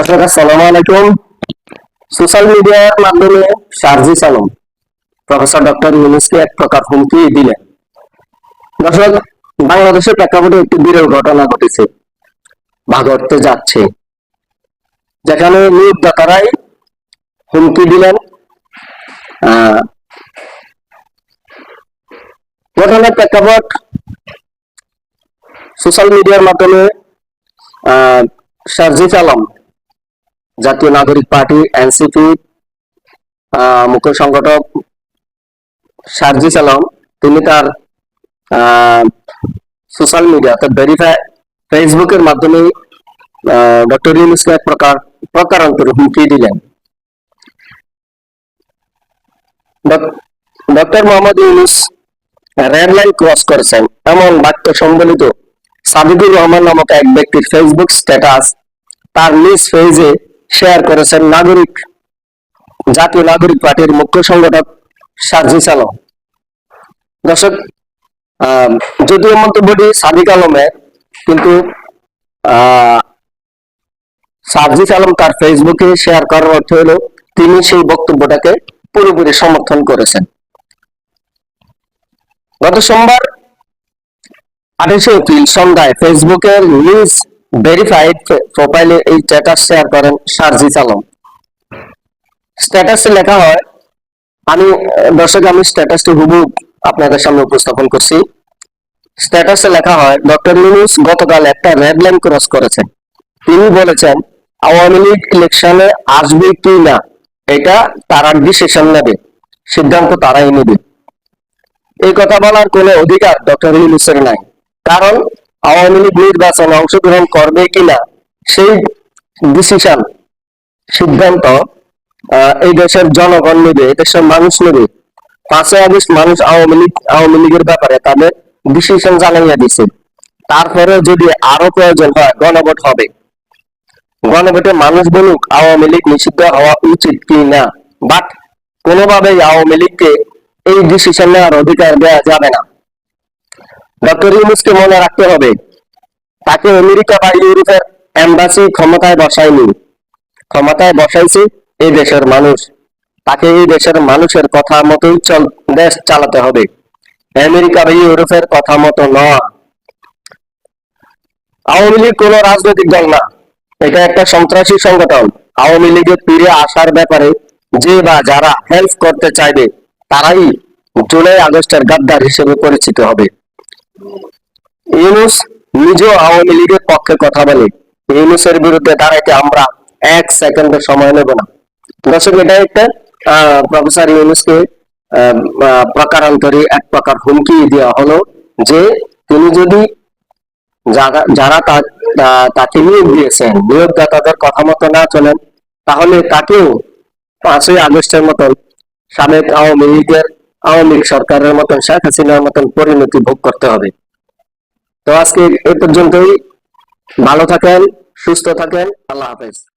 দর্শক, আসসালামু আলাইকুম। সোশ্যাল মিডিয়ার মাধ্যমে প্রফেসর ডক্টর ইউনুসকে এক প্রকার হুমকি দিলেন। দর্শক বাংলাদেশের প্রেক্ষাপটে একটি বিরল ঘটনা ঘটেছে। ভাগরতে যাচ্ছে। যেখানে নিয়োগদাতারাই হুমকি দিলেন। ঘটনার প্রেক্ষাপট সোশ্যাল মিডিয়ার মাধ্যমে সার্জিস আলম জাতীয় নাগরিক পার্টি, এনসিপি মুখ্য সংগঠক সার্জিস আলম, তিনি তার সোশ্যাল মিডিয়া অর্থাৎ ভেরিফাই ফেসবুকের মাধ্যমে ডক্টর ইউনুসকে এক প্রকার প্রকারান্তরে হুমকি দিলেন। Doctor Mohammad Yunus red line cross করেছেন এমন বাক্য সম্বলিত সাবিদুর রহমান নামক এক ব্যক্তির ফেসবুক স্ট্যাটাস তার নিজ পেজে শেয়ার করেছেন নাগরিক, জাতীয় নাগরিক পার্টির মুখ্য সংগঠক সার্জিস আলম। দর্শক যদিও মন্তব্যটি সাদিক আলমের কিন্তু সার্জিস আলম তার ফেসবুকে শেয়ার করার অর্থ হলো, তিনি সেই বক্তব্যটাকে পুরোপুরি সমর্থন করেছেন। গত সোমবার আঠাশে এপ্রিল সন্ধ্যায় ফেসবুকের নিউজ ভেরিফাইড প্রোফাইলে এই স্ট্যাটাস শেয়ার করেন সার্জিস আলম স্ট্যাটাসে লেখা হয়, আমি, দর্শক, আমি স্ট্যাটাসটি হুবু আপনাদের সামনে উপস্থাপন করছি। স্ট্যাটাসে লেখা হয় ডক্টর ইউনুস গতকাল একটা রেড লাইন ক্রস করেছেন। তিনি বলেছেন, আওয়ামী লীগ ইলেকশনে আসবে কি না, এটা তারা ডিসিশন নেবে, সিদ্ধান্ত তারাই নেবে। এই কথা বলার কোনো অধিকার ডক্টর ইউনুসের নাই। কারণ আওয়ামী লীগ নির্বাচনে অংশগ্রহণ করবে কিনা সেই ডিসিশন সিদ্ধান্ত এই দেশের জনগণ নেবে, এই দেশের মানুষ নেবে। পাঁচই আগস্ট মানুষ আওয়ামী লীগ, আওয়ামী লীগের ব্যাপারে তাদের ডিসিশন জানাইয়া দিছে। তারপরে যদি আরও প্রয়োজন হয়, গণভোট হবে। গণভোটে মানুষ বলুক, আওয়ামী লীগ নিষিদ্ধ হওয়া উচিত কি না বাট কোনোভাবেই আওয়ামী লীগকে এই ডিসিশন নেওয়ার অধিকার দেওয়া যাবে না। ডক্টর ইউনুসকে মনে রাখতে হবে, তাকে আমেরিকা বা ইউরোপের এম্বাসি ক্ষমতায় বসায়নি। ক্ষমতায় বসাইছে এই দেশের মানুষ। তাকে এই দেশের মানুষের কথা মতোই চল, দেশ চালাতে হবে। আমেরিকা বা ইউরোপের কথা মতো নয় আওয়ামী লীগ কোন রাজনৈতিক দল না। এটা একটা সন্ত্রাসী সংগঠন। আওয়ামী লীগে ফিরে আসার ব্যাপারে যে বা যারা হেল্প করতে চাইবে, তারাই জুলাই আগস্টের গাদ্দার হিসেবে পরিচিত হবে। ইউনুস নিজেও আওয়ামী লীগের পক্ষে কথা বলে। ইউনুসের বিরুদ্ধে দাঁড়াইতে আমরা এক সেকেন্ডের সময় নেব না। দর্শক এটা একটা প্রফেসর ইউনুসকে প্রকারান্তরে এক প্রকার হুমকি দেওয়া হলো যে তিনি যদি যারা তাকে নিয়োগ দিয়েছেন, নিয়োগদাতাদের কথা মতো না চলেন, তাহলে তাকেও পাঁচই আগস্টের মতন সাবেক আওয়ামী লীগের আওয়ামী লীগ সরকারের মতন, শেখ হাসিনার মতন পরিণতি ভোগ করতে হবে। তো আজকে এ পর্যন্তই। ভালো থাকেন, সুস্থ থাকেন। আল্লাহ হাফেজ।